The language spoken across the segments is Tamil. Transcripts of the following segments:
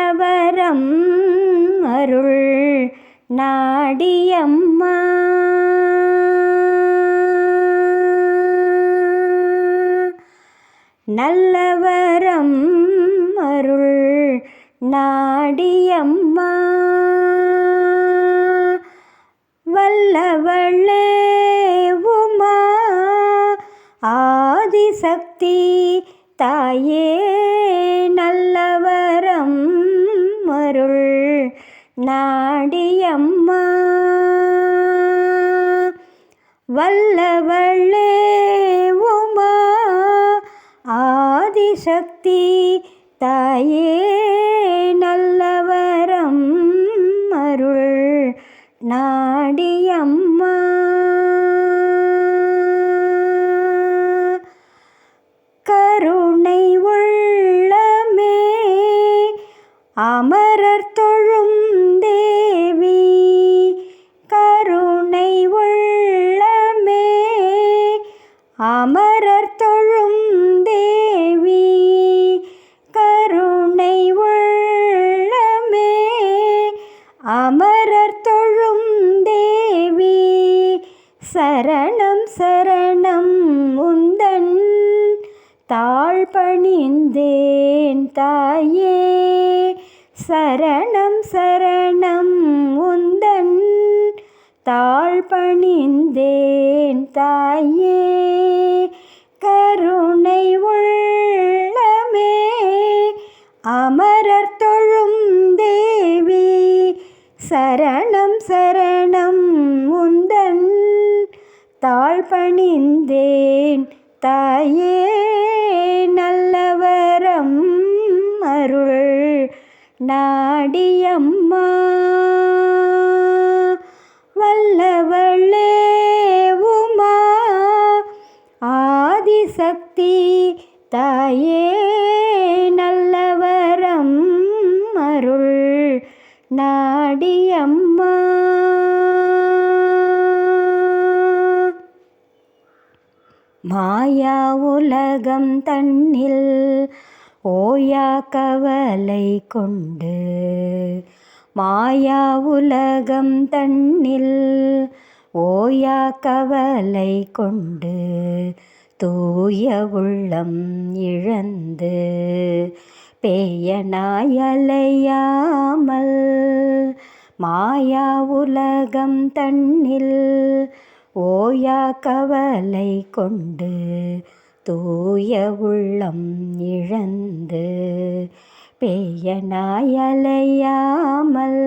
நிலவரம் அருள் நாடியம்மா. நல்லவரம் அருள் நாடியம்மா. வல்லவளே உமா ஆதிசக்தி தாயே. நல்லவரம் அருள் நாடியம்மா. வல்லவள்ளே சரணம் சரணம் உந்தன். தாழ் பணிந்தேன் தாயே. சரணம் சரணம் உந்தன். தாழ் பணிந்தேன் தாயே. கருணை உள்ளமே. அமரர் தொழும் தேவி. சரணம் சரணம் உந்தன். தாழ் பணிந்தேன் தாயே நல்லவரம் அருள் நாடியம்மா. வல்லவளே உமா. ஆதிசக்தி தாயே நல்லவரம் அருள் நாடியம்மா. மாயா உலகம் தன்னில் ஓயா கவலை கொண்டு. மாயா உலகம் தன்னில் ஓயா கவலை கொண்டு. தூய உள்ளம் இழந்து பேயனாயலையாமல் மாயா உலகம் தன்னில் ஓயா கவலை கொண்டு தூய உள்ளம் இழந்து பேயனாயலையாமல்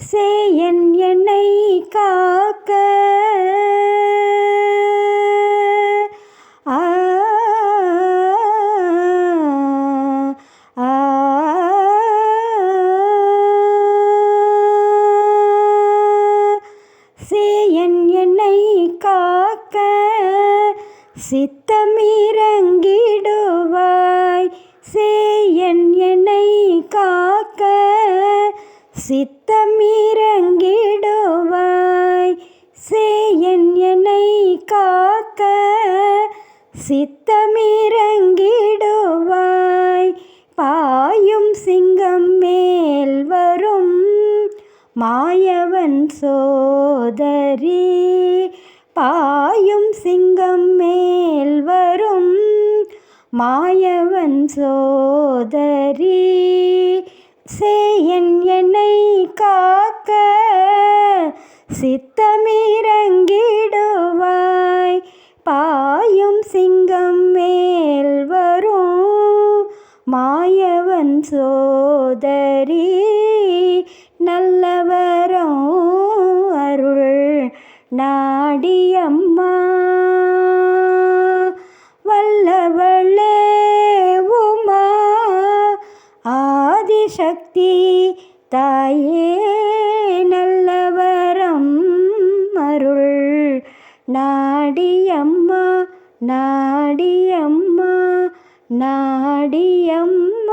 சேயன் என்னை கா சித்தமிரங்கிடுவாய். சேயன் என்னை காக்க சித்தமிரங்கிடுவாய். சேயன் என்னை காக்க சித்தமிரங்கிடுவாய். பாயும் சிங்கம் மேல் வரும் மாயவன் சோதரி. பாயும் சிங்கம் மேல் வரும் மாயவன் சோதரி. சேயன் என்னை காக்க சித்தமிறங்கிடுவாய். பாயும் சிங்கம் மேல் வரும் மாயவன் சோதரி. நல்லவரம் அருள் நாடியம்மா. சக்தி தாயே நல்லவரம் அருள். நாடியம்மா நாடியம்மா நாடியம்மா.